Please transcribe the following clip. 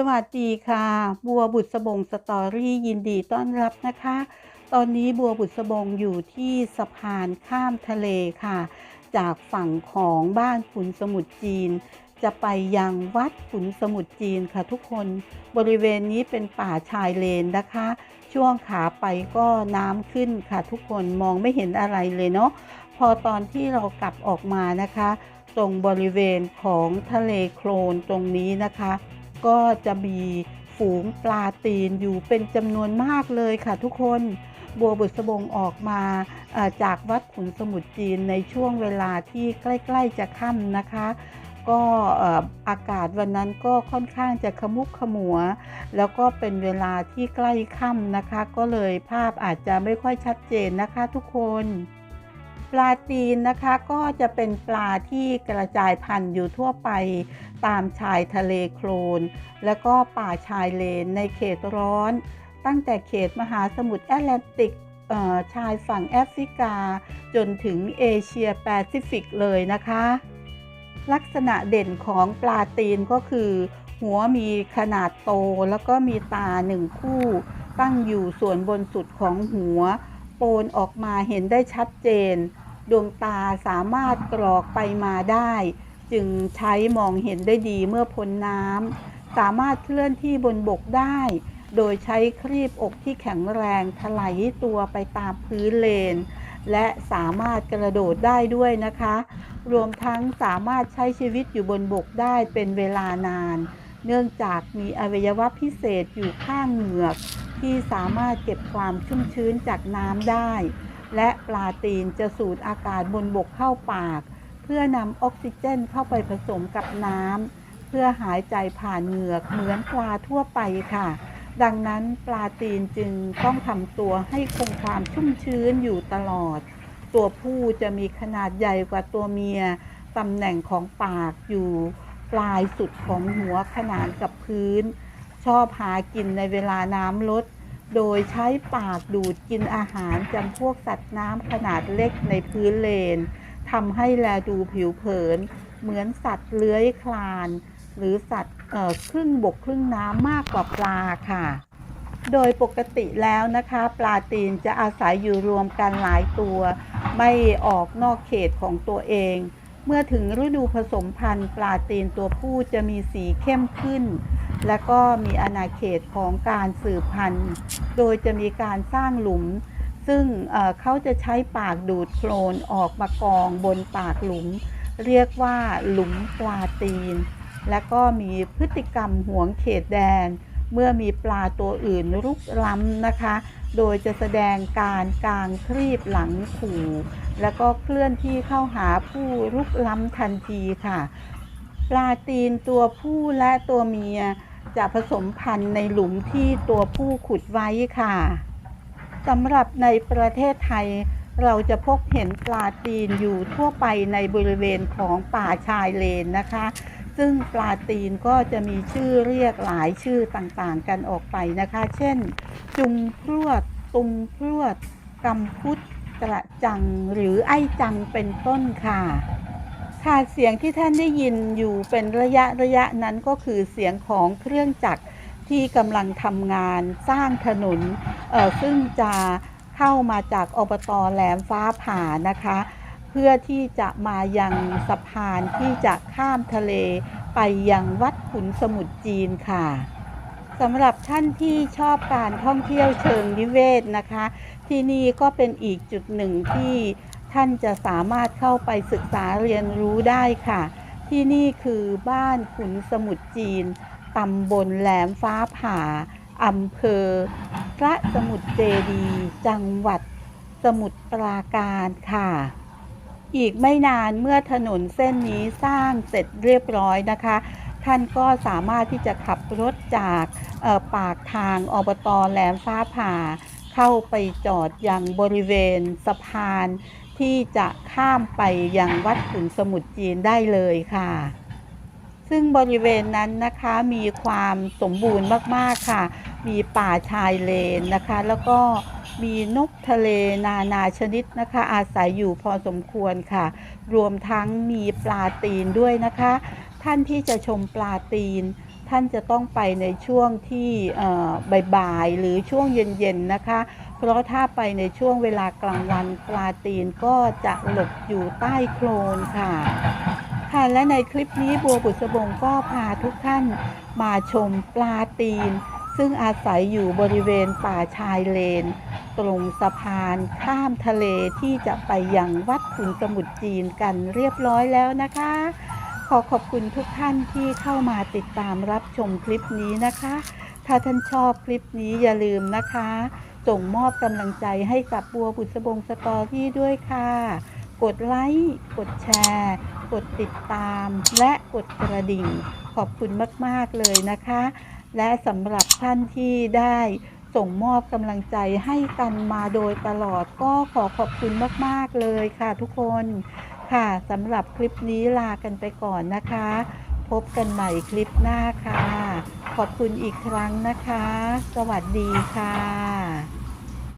สวัสดีค่ะ บัวบุษบงสตอรี่ยินดีต้อนรับนะคะ ตอนนี้บัวบุษบงอยู่ที่สะพานข้ามทะเลค่ะ จากฝั่งของบ้านขุนสมุทรจีน จะไปยังวัดขุนสมุทรจีนค่ะทุกคนบริเวณนี้เป็นป่าชายเลนนะคะ ช่วงขาไปก็น้ำขึ้นค่ะทุกคนมองไม่เห็นอะไรเลยเนาะพอตอนที่เรากลับออกมานะคะ ตรงบริเวณของทะเลโคลนตรงนี้นะคะ ก็จะมีฝูงปลาตีนอยู่เป็นจำนวนมากเลยค่ะทุกคนบัวบุษบงออกมาจากวัดขุนสมุทรจีนในช่วงเวลาที่ใกล้ ๆจะค่ำนะคะ ก็อากาศวันนั้นก็ค่อนข้างจะขมุกขมัว แล้วก็เป็นเวลาที่ใกล้ค่ำนะคะ ก็เลยภาพอาจจะไม่ค่อยชัดเจนนะคะทุกคน ปลาตีนนะคะก็จะเป็นปลาที่กระจายพันธุ์อยู่ทั่วไปตามชายทะเลโคลน แล้วก็ป่าชายเลนในเขตร้อน ตั้งแต่เขตมหาสมุทรแอตแลนติกชายฝั่งแอฟริกา จนถึงเอเชียแปซิฟิกเลยนะคะ ลักษณะเด่นของปลาตีนก็คือ หัวมีขนาดโตแล้วก็มีตาหนึ่งคู่ ตั้งอยู่ส่วนบนสุดของหัว ปนออกมาเห็นได้ชัดเจน ดวงตาสามารถกรอกไปมาได้ จึงใช้มองเห็นได้ดีเมื่อพ้นน้ำสามารถเคลื่อนที่บนบกได้ โดยใช้ครีบอกที่แข็งแรงถลายตัวไปตามพื้นเลน และสามารถกระโดดได้ด้วยนะคะ รวมทั้งสามารถใช้ชีวิตอยู่บนบกได้เป็นเวลานาน เนื่องจากมีอวัยวะพิเศษอยู่ข้างเหงือก ที่สามารถเก็บความชุ่มชื้นจากน้ำได้ และปลาตีนจะสูดอากาศบนบกเข้าปาก เพื่อนำออกซิเจนเข้าไปผสมกับน้ำเพื่อหายใจผ่านเหงือกเหมือนปลาทั่วไปค่ะ ดังนั้นปลาตีนจึงต้องทำตัวให้คงความชุ่มชื้นอยู่ตลอด ตัวผู้จะมีขนาดใหญ่กว่าตัวเมียตำแหน่งของปากอยู่ปลายสุดของหัวขนานกับพื้น อบหากินในเวลาน้ำลด โดยใช้ปากดูดกินอาหารจำพวกสัตว์น้ำขนาดเล็กในพื้นเลนทำให้แลดูผิวเผิน เหมือนสัตว์เลื้อยคลาน หรือสัตว์ครึ่งบกครึ่งน้ำมากกว่าปลาค่ะ โดยปกติแล้วนะคะ ปลาตีนจะอาศัยอยู่รวมกันหลายตัว ไม่ออกนอกเขตของตัวเอง เมื่อถึงฤดูผสมพันธุ์ ปลาตีนตัวผู้จะมีสีเข้มขึ้น และก็มีอาณาเขตของการสืบพันธุ์ โดยจะมีการสร้างหลุม ซึ่งเขาจะใช้ปากดูดโคลนออกมากองบนปากหลุม เรียกว่าหลุมปลาตีน และก็มีพฤติกรรมหวงเขตแดน เมื่อมีปลาตัวอื่นรุกล้ำนะคะ โดยจะแสดงการกางครีบหลังขู่ แล้วก็เคลื่อนที่เข้าหาผู้รุกล้ำทันทีค่ะ ปลาตีนตัวผู้และตัวเมีย จะผสมพันธุ์ในหลุมที่ตัวผู้ขุดไว้ค่ะสำหรับในประเทศไทย เราจะพบเห็นปลาตีนอยู่ทั่วไปในบริเวณของป่าชายเลนนะคะ ซึ่งปลาตีนก็จะมีชื่อเรียกหลายชื่อต่างๆ กันออกไปนะคะ เช่น จุงพรวด ตุงพรวดกำพุดกระจังหรือไอ้จังเป็นต้นค่ะ ค่ะเสียงที่ท่านได้ยินอยู่เป็นระยะระยะนั้นก็คือเสียงของเครื่องจักรที่กำลังทำงานสร้างถนนเอ่อซึ่งจะเข้ามาจากอบตแหลมฟ้าผ่านะคะ เพื่อที่จะมายังสะพานที่จะข้ามทะเลไปยังวัดขุนสมุทรจีนค่ะสำหรับท่านที่ชอบการท่องเที่ยวเชิงนิเวศนะคะ ที่นี่ก็เป็นอีกจุดหนึ่งที่ ท่านจะสามารถเข้าไปศึกษาเรียนรู้ได้ค่ะ ที่นี่คือบ้านขุนสมุทรจีนตำบลแหลมฟ้าผ่าอำเภอ พระสมุทรเจดีย์จังหวัดสมุทรปราการค่ะ อีกไม่นานเมื่อถนนเส้นนี้สร้างเสร็จเรียบร้อยนะคะ ท่านก็สามารถที่จะขับรถจากปากทางอบตแหลมฟ้าผ่า เข้าไปจอดอยังบริเวณสะพาน ที่จะข้ามไปยังวัดขุนสมุทรจีนได้เลยค่ะ ซึ่งบริเวณนั้นนะคะมีความสมบูรณ์มากๆค่ะ มีป่าชายเลนนะคะ แล้วก็มีนกทะเลนานาชนิดนะคะ อาศัยอยู่พอสมควรค่ะ รวมทั้งมีปลาตีนด้วยนะคะ ท่านที่จะชมปลาตีน ท่านจะต้องไปในช่วงที่บ่ายๆหรือช่วงเย็นๆนะคะ เพราะถ้าไปในช่วงเวลากลางวันปลาตีนก็จะหลบอยู่ใต้โคลนค่ะ ค่ะและในคลิปนี้บัวบุษบงก็พาทุกท่านมาชมปลาตีน ซึ่งอาศัยอยู่บริเวณป่าชายเลน ตรงสะพานข้ามทะเลที่จะไปยังวัดขุนสมุทรจีนกันเรียบร้อยแล้วนะคะ ขอขอบคุณทุกท่านที่เข้ามาติดตามรับชมคลิปนี้นะคะ ถ้าท่านชอบคลิปนี้อย่าลืมนะคะ ส่งมอบกำลังใจให้กับบัวบุษบงสตอรี่ด้วยค่ะ กดไลค์ กดแชร์ กดติดตาม และกดกระดิ่ง ขอบคุณมาก ๆ เลยนะคะ และสำหรับท่านที่ได้ส่งมอบกำลังใจให้กันมาโดยตลอดก็ขอขอบคุณมาก ๆ เลยค่ะทุกคน ค่ะสำหรับคลิปนี้ลากันไปก่อนนะคะ พบกันใหม่คลิปหน้าค่ะ ขอบคุณอีกครั้งนะคะ สวัสดีค่ะ